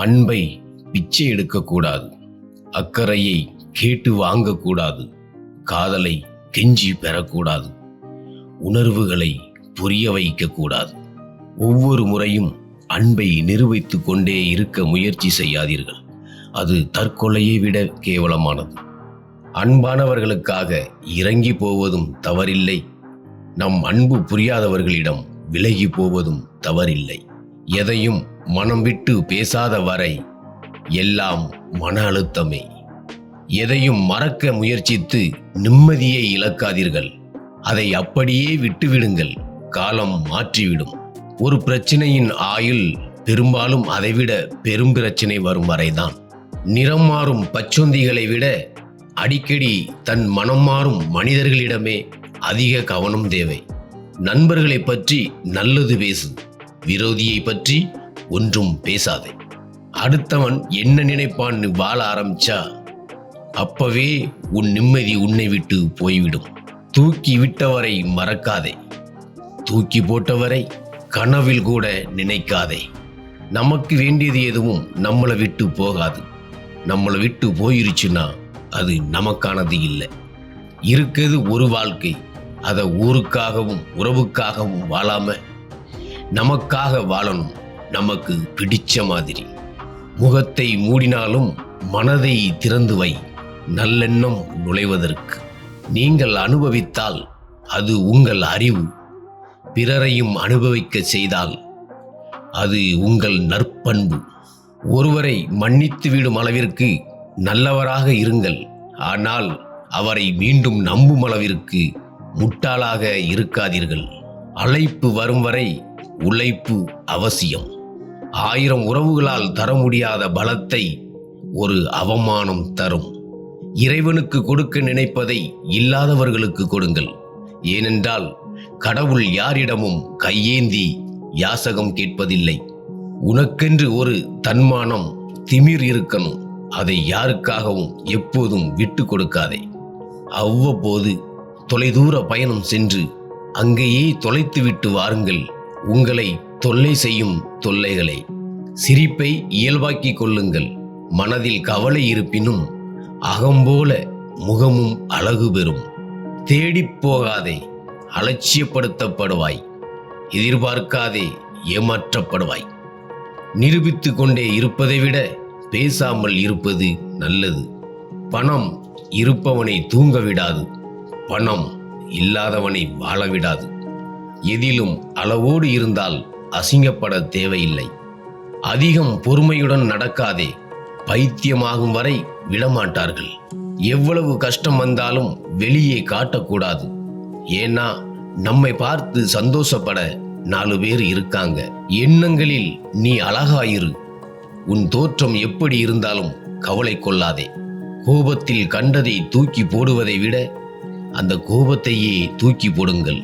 அன்பை பிச்சை எடுக்கக்கூடாது. அக்கறையை கேட்டு வாங்கக்கூடாது. காதலை கெஞ்சி பெறக்கூடாது. உணர்வுகளை புரிய வைக்கக்கூடாது. ஒவ்வொரு முறையும் அன்பை நிரூபித்துக் கொண்டே இருக்க முயற்சி செய்யாதீர்கள். அது தற்கொலையை விட கேவலமானது. அன்பானவர்களுக்காக இறங்கி போவதும் தவறில்லை. நம் அன்பு புரியாதவர்களிடம் விலகி போவதும் தவறில்லை. எதையும் மனம் விட்டு பேசாத வரை எல்லாம் மன அழுத்தமே. எதையும் மறக்க முயற்சித்து நிம்மதியை இழக்காதீர்கள். அதை அப்படியே விட்டுவிடுங்கள். காலம் மாற்றிவிடும். ஒரு பிரச்சனையின் ஆயுள் பெரும்பாலும் அதைவிட பெரும் பிரச்சனை வரும் வரைதான். நிறம் மாறும் பச்சொந்திகளை விட அடிக்கடி தன் மனம் மாறும் மனிதர்களிடமே அதிக கவனம் தேவை. நண்பர்களை பற்றி நல்லது பேசு. விரோதியை பற்றி ஒன்றும் பேசாதே. அடுத்தவன் என்ன நினைப்பான்னு வாழ ஆரம்பிச்சா அப்பவே உன் நிம்மதி உன்னை விட்டு போய்விடும். தூக்கி விட்டவரை மறக்காதே. தூக்கி போட்டவரை கனவில் கூட நினைக்காதே. நமக்கு வேண்டியது எதுவும் நம்மளை விட்டு போகாது. நம்மளை விட்டு போயிருச்சுன்னா அது நமக்கானது இல்லை. இருக்கிறது ஒரு வாழ்க்கை. அதை ஊருக்காகவும் உறவுக்காகவும் வாழாம நமக்காக வாழணும். நமக்கு பிடிச்ச மாதிரி. முகத்தை மூடினாலும் மனதை திறந்து வை. நல்லெண்ணம் நுழைவதற்கு. நீங்கள் அனுபவித்தால் அது உங்கள் அறிவு. பிறரையும் அனுபவிக்க செய்தால் அது உங்கள் நற்பண்பு. ஒருவரை மன்னித்து விடும் அளவிற்கு நல்லவராக இருங்கள். ஆனால் அவரை மீண்டும் நம்பும் அளவிற்கு முட்டாளாக இருக்காதீர்கள். அழைப்பு வரும் வரை உழைப்பு அவசியம். ஆயிரம் உறவுகளால் தர முடியாத பலத்தை ஒரு அவமானம் தரும். இறைவனுக்கு கொடுக்க நினைப்பதை இல்லாதவர்களுக்கு கொடுங்கள். ஏனென்றால் கடவுள் யாரிடமும் கையேந்தி யாசகம் கேட்பதில்லை. உனக்கென்று ஒரு தன்மானம் திமிர் இருக்கணும். அதை யாருக்காகவும் எப்போதும் விட்டு கொடுக்காதே. அவ்வப்போது தொலைதூர பயணம் சென்று அங்கேயே தொலைத்துவிட்டு வாருங்கள். உங்களை தொல்லை செய்யும் தொல்லைகளை. சிரிப்பை இயல்பாக்கிக் கொள்ளுங்கள். மனதில் கவலை இருப்பினும் அகம்போல முகமும் அழகு பெறும். தேடிப் போகாதே அலட்சியப்படுத்தப்படுவாய். எதிர்பார்க்காதே ஏமாற்றப்படுவாய். நிரூபித்து கொண்டே இருப்பதை விட பேசாமல் இருப்பது நல்லது. பணம் இருப்பவனை தூங்க விடாது. பணம் இல்லாதவனை வாழ விடாது. எதிலும் அளவோடு இருந்தால் அசிங்கப்பட தேவையில்லை. அதிகம் பொறுமையுடன் நடக்காதே பைத்தியமாகும் வரை விடமாட்டார்கள். எவ்வளவு கஷ்டம் வந்தாலும் வெளியே காட்டக்கூடாது. ஏன்னா நம்மை பார்த்து சந்தோஷப்பட நாலு பேர் இருக்காங்க. எண்ணங்களில் நீ அழகாயிரு. உன் தோற்றம் எப்படி இருந்தாலும் கவலை கொள்ளாதே. கோபத்தில் கண்டதை தூக்கி போடுவதை விட அந்த கோபத்தையே தூக்கி போடுங்கள்.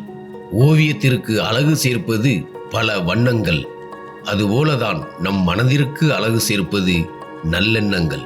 ஓவியத்திற்கு அழகு சேர்ப்பது பல வண்ணங்கள். அதுபோலதான் நம் மனதிற்கு அழகு சேர்ப்பது நல்லெண்ணங்கள்.